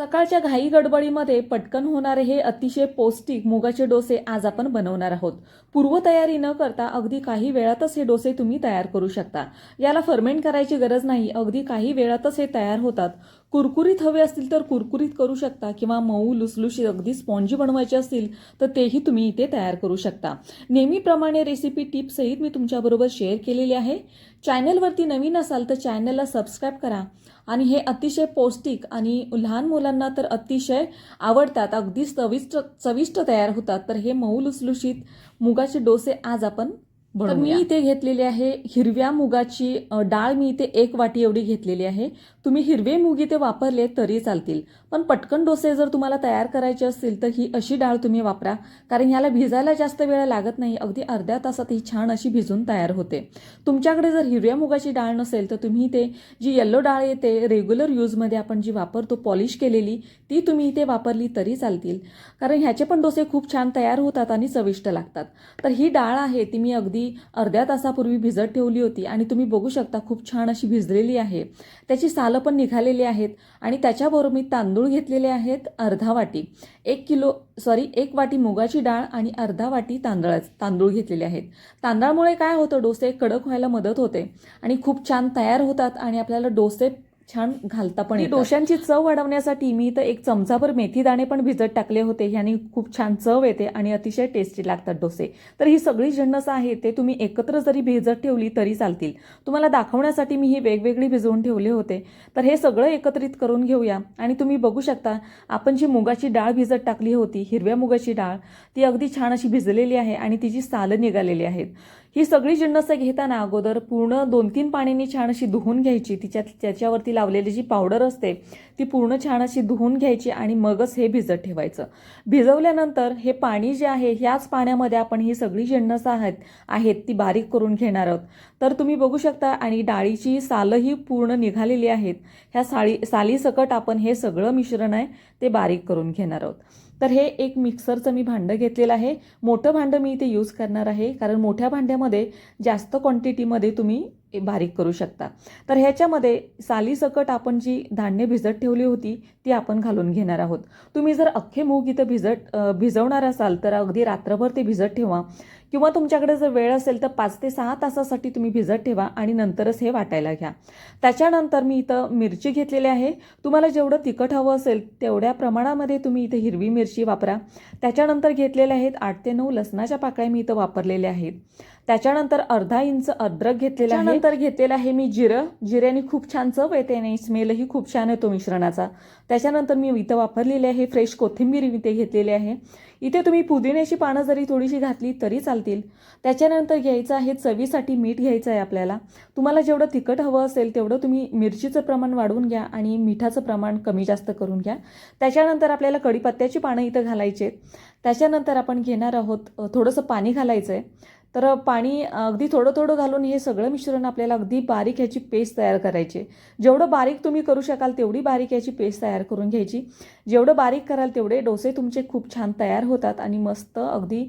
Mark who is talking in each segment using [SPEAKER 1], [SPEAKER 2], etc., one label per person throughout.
[SPEAKER 1] सकाळच्या घाई गडबडीमध्ये पटकन होणारे हे अतिशय पौष्टिक मुगाचे डोसे आज आपण बनवणार आहोत. पूर्वतयारी न करता अगदी काही वेळातच हे डोसे तुम्ही तयार करू शकता. याला फर्मेंट करायची गरज नाही. अगदी काही वेळातच हे तयार होतात. कुरकुरीत हवे असतील तर कुरकुरीत करू शकता किंवा मऊ लुसलुशीत अगदी स्पॉन्जी बनवायचे असतील तर तेही तुम्ही इथे तयार करू शकता. नेहमीप्रमाणे रेसिपी टिप्ससहित मी तुमच्याबरोबर शेअर केलेली आहे. चॅनलवरती नवीन असाल तर चॅनलला सबस्क्राईब करा. आणि हे अतिशय पौष्टिक आणि लहान मुलांना तर अतिशय आवडतात. अगदी चविष्ट चविष्ट तयार होतात. तर हे मऊ लुसलुशीत मुगाचे डोसे आज आपण तर मी इथे घेतलेली आहे हिरव्या मुगाची डाळ मी इथे एक वाटी एवढी घेतलेली आहे. तुम्ही हिरवे मूग इथे वापरले तरी चालतील. पण पटकन डोसे जर तुम्हाला तयार करायचे असतील तर ही अशी डाळ तुम्ही वापरा. कारण ह्याला भिजायला जास्त वेळ लागत नाही. अगदी अर्ध्या तासात ही छान अशी भिजून तयार होते. तुमच्याकडे जर हिरव्या मुगाची डाळ नसेल तर तुम्ही ते जी येल्लो डाळ येते रेग्युलर यूजमध्ये आपण जी वापरतो पॉलिश केलेली ती तुम्ही इथे वापरली तरी चालतील. कारण ह्याचे पण डोसे खूप छान तयार होतात आणि चविष्ट लागतात. तर ही डाळ आहे ती मी अगदी अर्ध्या तासापूर्वी भिजत ठेवली होती आणि तुम्ही बघू शकता खूप छान अशी भिजलेली आहे. त्याची सालं पण निघालेली आहेत आणि त्याच्याबरोबर मी तांदूळ घेतलेले आहेत अर्धा वाटी. एक किलो सॉरी एक वाटी मुगाची डाळ आणि अर्धा वाटी तांदळा तांदूळ घेतलेले आहेत. तांदळामुळे काय होतं डोसे कडक व्हायला मदत होते आणि खूप छान तयार होतात आणि आपल्याला डोसे छान घालता पण. डोशांची चव वाढवण्यासाठी मी तर एक चमचाभर मेथी दाणे पण भिजत टाकले होते. ह्यानी खूप छान चव येते आणि अतिशय टेस्टी लागतात डोसे. तर ही सगळी जिन्नस आहेत ते तुम्ही एकत्र जरी भिजत ठेवली तरी चालतील. तुम्हाला दाखवण्यासाठी मी ही वेगवेगळी भिजवून ठेवले होते. तर हे सगळं एकत्रित करून घेऊया. आणि तुम्ही बघू शकता आपण जी मुगाची डाळ भिजत टाकली होती हिरव्या मुगाची डाळ ती अगदी छान अशी भिजलेली आहे आणि तिची सालं निघालेली आहेत. ही सगळी जिन्नसं घेताना अगोदर पूर्ण दोन तीन पाण्याने छान अशी धुवून घ्यायची. तिच्यात त्याच्यावरती लावलेली जी पावडर असते ती पूर्ण छान अशी धुवून घ्यायची आणि मगच हे भिजत ठेवायचं. भिजवल्यानंतर हे पाणी जे आहे ह्याच पाण्यामध्ये आपण ही सगळी जिन्नसं आहेत आहेत ती बारीक करून घेणार आहोत. तर तुम्ही बघू शकता आणि डाळीची सालंही पूर्ण निघालेली आहेत. ह्या साळी सालीसकट आपण हे सगळं मिश्रण आहे ते बारीक करून घेणार आहोत. तर हे एक मिक्सरचं मी भांडं घेतलेलं आहे. मोठं भांडं मी इथे यूज करणार आहे. कारण मोठ्या भांड्यामध्ये जास्त क्वांटिटीमध्ये तुम्ही बारीक करू शकता. तर ह्याच्यामध्ये सालीसकट आपण जी धान्य भिजत ठेवली होती ती आपण घालून घेणार आहोत. तुम्ही जर अख्खे मूग इथं भिजत भिजवणार असाल तर अगदी रात्रभर ते भिजत ठेवा. किंवा तुमच्याकडे जर वेळ असेल तर पाच ते सहा तासासाठी तुम्ही भिजत ठेवा आणि नंतरच हे वाटायला घ्या. त्याच्यानंतर मी इथं मिरची घेतलेली आहे. तुम्हाला जेवढं तिखट हवं असेल तेवढ्या प्रमाणामध्ये तुम्ही इथं हिरवी मिरची वापरा. त्याच्यानंतर घेतलेले आहेत आठ ते नऊ लसणाच्या पाकळ्या मी इथं वापरलेल्या आहेत. त्याच्यानंतर अर्धा इंच अद्रक घेतलेला आहे. नंतर घेतलेलं आहे मी जिरं. जिऱ्याने खूप छान चव येते आणि स्मेलही खूप छान येतो मिश्रणाचा. त्याच्यानंतर मी इथं वापरलेले आहे फ्रेश कोथिंबीर इथे घेतलेली आहे. इथे तुम्ही पुदिन्याची पानं जरी थोडीशी घातली तरी चालतील. त्याच्यानंतर घ्यायचं आहे चवीसाठी मीठ घ्यायचं आहे आपल्याला. तुम्हाला जेवढं तिखट हवं असेल तेवढं तुम्ही मिरचीचं प्रमाण वाढवून घ्या आणि मिठाचं प्रमाण कमी जास्त करून घ्या. त्याच्यानंतर आपल्याला कढीपत्त्याची पानं इथं घालायची आहेत. त्याच्यानंतर आपण घेणार आहोत थोडंसं पाणी घालायचं आहे तर पाणी अगदी थोडं थोडं घालून हे सगळं मिश्रण आपल्याला अगदी बारीक ह्याची पेस्ट तयार करायची. जेवढं बारीक तुम्ही करू शकाल तेवढी बारीक याची पेस्ट तयार करून घ्यायची. जेवढं बारीक कराल तेवढे डोसे तुमचे खूप छान तयार होतात आणि मस्त अगदी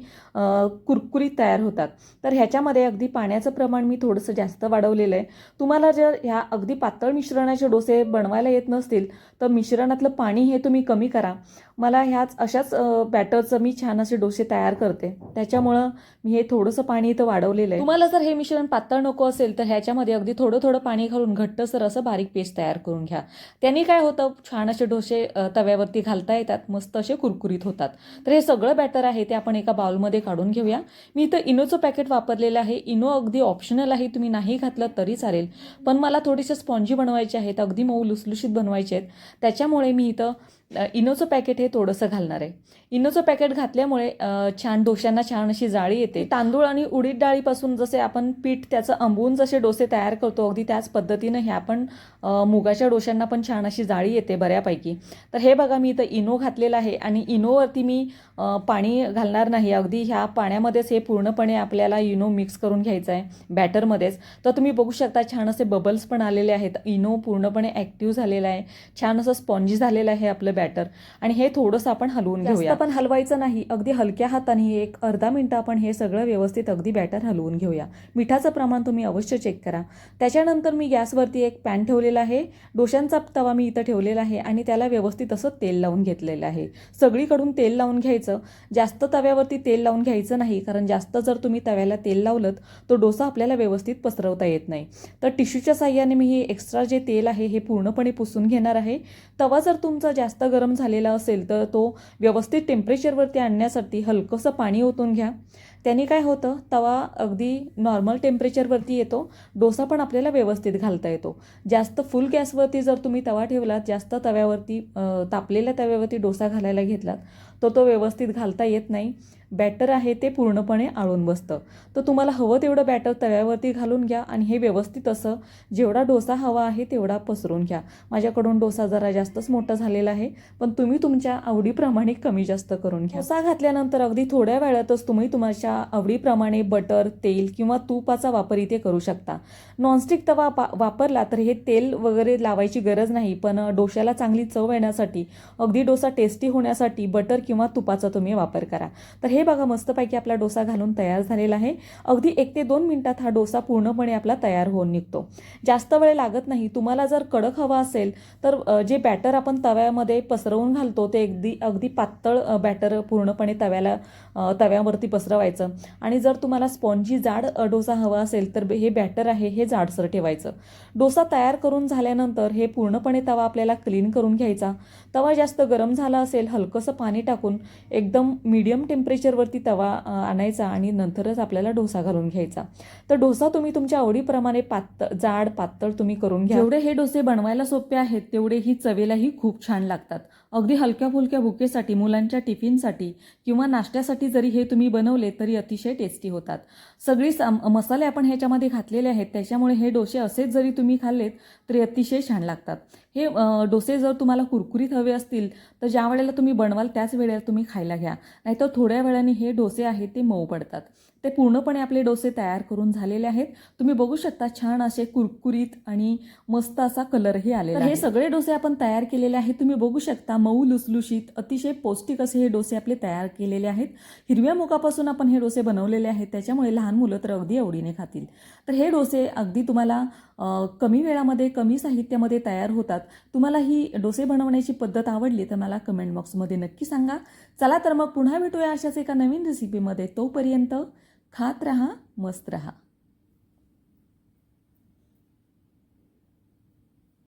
[SPEAKER 1] कुरकुरीत तयार होतात. तर ह्याच्यामध्ये अगदी पाण्याचं प्रमाण मी थोडंसं जास्त वाढवलेलं आहे. तुम्हाला जर ह्या अगदी पातळ मिश्रणाचे डोसे बनवायला येत नसतील तर मिश्रणातलं पाणी हे तुम्ही कमी करा. मला ह्याच अशाच बॅटरचं मी छान असे डोसे तयार करते. त्याच्यामुळं मी हे थोडंसं पाणी इथं वाढवलेलं आहे. तुम्हाला जर हे मिश्रण पातळ नको असेल तर ह्याच्यामध्ये अगदी थोडं थोडं पाणी घालून घट्टसर असं बारीक पेस्ट तयार करून घ्या. त्यांनी काय होतं छान असे डोसे तव्यावरती घालता येतात मस्त असे कुरकुरीत होतात. तर हे सगळं बॅटर आहे ते आपण एका बाउलमध्ये काढून घेऊया. मी इथं इनोचं पॅकेट वापरलेलं आहे. इनो अगदी ऑप्शनल आहे तुम्ही नाही घातलं तरी चालेल. पण मला थोडेसे स्पॉन्जी बनवायचे आहेत अगदी मऊ लुसलुशीत बनवायचे आहेत. त्याच्यामुळे मी इथं इनोचं पॅकेट हे थोडंसं घालणार आहे. इनोचं पॅकेट घातल्यामुळे छान डोश्यांना छान अशी जाळी येते. तांदूळ आणि उडीद डाळीपासून जसे आपण पीठ त्याचं आंबवून जसे डोसे तयार करतो अगदी त्याच पद्धतीनं ह्या पण मुगाच्या डोश्यांना पण छान अशी जाळी येते बऱ्यापैकी. तर हे बघा मी इथं इनो घातलेलं आहे आणि इनोवरती मी पाणी घालणार नाही. अगदी ह्या पाण्यामध्येच हे पूर्णपणे आपल्याला इनो मिक्स करून घ्यायचं आहे बॅटरमध्येच. तर तुम्ही बघू शकता छान असे बबल्स पण आलेले आहेत. इनो पूर्णपणे ॲक्टिव्ह झालेला आहे. छान असं स्पॉन्जी झालेलं आहे आपलं बॅटर आणि हे थोडंसं आपण हलवून घेऊया. पण हलवायचं नाही अगदी हलक्या हाताने एक अर्धा मिनिटं आपण हे सगळं व्यवस्थित अगदी बॅटर हलवून घेऊया. मिठाचं प्रमाण तुम्ही अवश्य चेक करा. त्याच्यानंतर मी गॅसवरती एक पॅन ठेवलेला आहे. डोशांचा तवा मी इथं ठेवलेला आहे आणि त्याला व्यवस्थित असं तेल लावून घेतलेलं आहे. सगळीकडून तेल लावून घ्यायचं. जास्त तव्यावरती तेल लावून घ्यायचं नाही कारण जास्त जर तुम्ही तव्याला तेल लावलं तो डोसा आपल्याला व्यवस्थित पसरवता येत नाही. तर टिश्यूच्या साह्याने मी हे एक्स्ट्रा जे तेल आहे हे पूर्णपणे पुसून घेणार आहे. तवा जर तुमचा जास्त गरम झालेला असेल तर तो व्यवस्थित टेम्परेचरवरती आणण्यासाठी हलकंसं पाणी ओतून घ्या. त्याने काय होतं? तवा अगदी नॉर्मल टेम्परेचरवरती येतो. डोसा पण आपल्याला व्यवस्थित घालता येतो. जास्त फुल गॅसवरती जर तुम्ही तवा ठेवलात जास्त तव्यावरती तापलेल्या तव्यावरती डोसा घालायला घेतलात तो तो व्यवस्थित घालता येत नाही. बॅटर आहे ते पूर्णपणे आळून बसतं. तर तुम्हाला हवं तेवढं बॅटर तव्यावरती घालून घ्या आणि हे व्यवस्थित असं जेवढा डोसा हवा आहे तेवढा पसरून घ्या. माझ्याकडून डोसा जरा जास्तच मोठा झालेला आहे पण तुम्ही तुमच्या आवडीप्रमाणे कमी जास्त करून घ्या. डोसा घातल्यानंतर अगदी थोड्या वेळातच तुम्ही तुमच्या आवडीप्रमाणे बटर तेल किंवा तुपाचा वापर इथे करू शकता. नॉनस्टिक तवा पा वापरला तर हे तेल वगैरे लावायची गरज नाही पण डोश्याला चांगली चव येण्यासाठी अगदी डोसा टेस्टी होण्यासाठी बटर किंवा तुपाचा तुम्ही वापर करा. तर हे बघा मस्तपैकी आपला डोसा घालून तयार झालेला आहे. अगदी एक ते दोन मिनिटात हा डोसा पूर्णपणे आपला तयार होऊन निघतो. जास्त वेळ लागत नाही. तुम्हाला जर कडक हवा असेल तर जे बॅटर आपण तव्यामध्ये पसरवून घालतो ते अगदी अगदी पातळ बॅटर पूर्णपणे तव्याला तव्यावरती पसरवायचं. आणि जर तुम्हाला स्पॉन्जी जाड डोसा हवा असेल तर हे बॅटर आहे हे जाडसर ठेवायचं. डोसा तयार करून झाल्यानंतर हे पूर्णपणे तवा आपल्याला क्लीन करून घ्यायचा. तवा जास्त गरम झाला असेल हलकंसं पाणी टाकून एकदम मीडियम टेम्परेचरवरती तवा आणायचा आणि नंतरच आपल्याला डोसा घालून घ्यायचा. तर डोसा तुम्ही तुमच्या आवडीप्रमाणे पातळ जाड पातळ तुम्ही करून घ्या. जेवढे हे डोसे बनवायला सोपे आहेत तेवढे ही चवेलाही खूप छान लागतात. अगदी हलक्या फुलक्या भुकेसाठी मुलांच्या टिफिनसाठी किंवा नाश्त्यासाठी जरी हे तुम्ही बनवले तरी अतिशय टेस्टी होतात. सगळी मसाले आपण ह्याच्यामध्ये घातलेले आहेत त्याच्यामुळे हे डोसे असेच जरी तुम्ही खाल्लेत तरी अतिशय छान लागतात. हे डोसे जर तुम्हाला कुरकुरीत हवे असतील तर ज्या वेळेला तुम्ही बनवाल त्याच वेळेला तुम्ही खायला घ्या. नाहीतर थोड्या वेळाने हे डोसे आहेत ते मऊ पडतात. ते पूर्णपणे आपले डोसे तयार करून झालेले आहेत. तुम्ही बघू शकता छान असे कुरकुरीत आणि मस्त असा कलरही आलेला हे सगळे डोसे आपण तयार केलेले आहेत. तुम्ही बघू शकता मऊ लुसलुशीत अतिशय पौष्टिक असे हे डोसे आपले तयार केलेले आहेत. हिरव्या मुगापासून आपण हे डोसे बनवलेले आहेत. त्याच्यामुळे लहान मुलं तर अगदी आवडीने खातील. तर हे डोसे अगदी तुम्हाला कमी वेळामध्ये कमी साहित्यामध्ये तयार होतात. तुम्हाला ही डोसे बनवण्याची पद्धत आवडली तर मला कमेंट बॉक्समध्ये नक्की सांगा. चला तर मग पुन्हा भेटूया अशाच एका नवीन रेसिपीमध्ये तोपर्यंत खात रहा मस्त रहा.